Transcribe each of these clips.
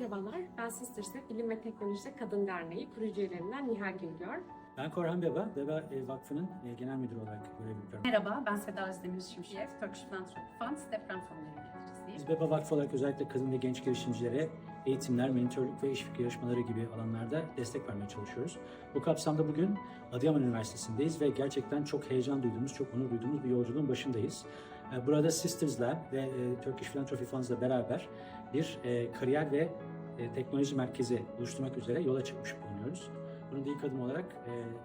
Merhabalar, ben Sisters'te Bilim ve Teknolojide Kadın Derneği kurucu üyelerinden Nihal Güngör. Ben Korhan Beba, Beba e, Vakfı'nın e, genel müdürü olarak görev yapıyorum. Merhaba, ben Seda Özdemir Şimşek, Turkish Philanthropy Funds deprem fonları. Biz Beba Vakfı olarak özellikle kadın ve genç girişimcilere eğitimler, mentorluk ve işbirliği yarışmaları gibi alanlarda destek vermeye çalışıyoruz. Bu kapsamda bugün Adıyaman Üniversitesi'ndeyiz ve gerçekten çok heyecan duyduğumuz, çok onur duyduğumuz bir yolculuğun başındayız. E, Burada Sisters Lab ve e, Turkish Philanthropy Funds'la beraber bir e, kariyer ve teknoloji merkezi oluşturmak üzere yola çıkmış bulunuyoruz. Bunun ilk adım olarak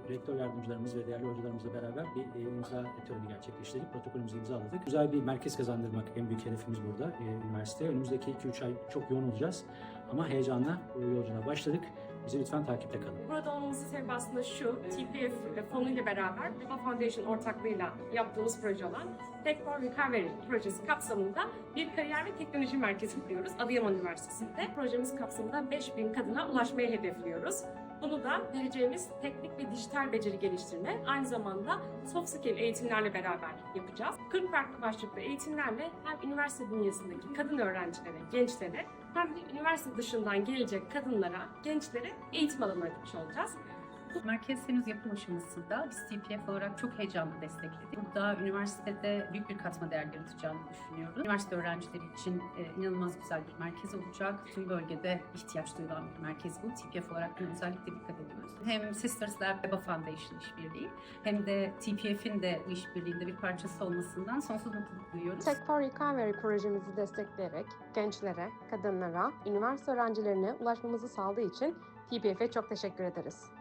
rektör yardımcılarımız ve değerli hocalarımızla beraber bir imza töreni gerçekleştirdik. Protokolümüzü imzaladık. Güzel bir merkez kazandırmak en büyük hedefimiz burada e, üniversiteye. Önümüzdeki 2-3 ay çok yoğun olacağız. Ama heyecanla bu yolculuğa başladık. Bizi lütfen takipte kalın. Burada olmamızın sebebi aslında şu, TPF fonuyla beraber Beba Foundation ortaklığıyla yaptığımız proje olan Tech for Recovery projesi kapsamında bir kariyer ve teknoloji merkezi kuruyoruz Adıyaman Üniversitesi'nde. Projemiz kapsamında 5000 kadına ulaşmayı hedefliyoruz. Bunu da vereceğimiz teknik ve dijital beceri geliştirme, aynı zamanda soft skill eğitimlerle beraber yapacağız. 40 farklı başlıklı eğitimlerle hem üniversite bünyesindeki kadın öğrencilere, gençlere hem de üniversite dışından gelecek kadınlara, gençlere eğitim alanı açmış olacağız. Merkez henüz yapım aşamasında biz TPF olarak çok heyecanla destekledik. Burada üniversitede büyük bir katma değer yaratacağını düşünüyoruz. Üniversite öğrencileri için e, inanılmaz güzel bir merkez olacak. Tüm bölgede ihtiyaç duyulan bir merkez bu. TPF olarak buna özellikle dikkat ediyoruz. Hem Sisters Lab Beba Foundation işbirliği hem de TPF'in de bu işbirliğinde bir parçası olmasından sonsuz mutluluk duyuyoruz. Tech for Recovery projemizi destekleyerek gençlere, kadınlara, üniversite öğrencilerine ulaşmamızı sağladığı için TPF'e çok teşekkür ederiz.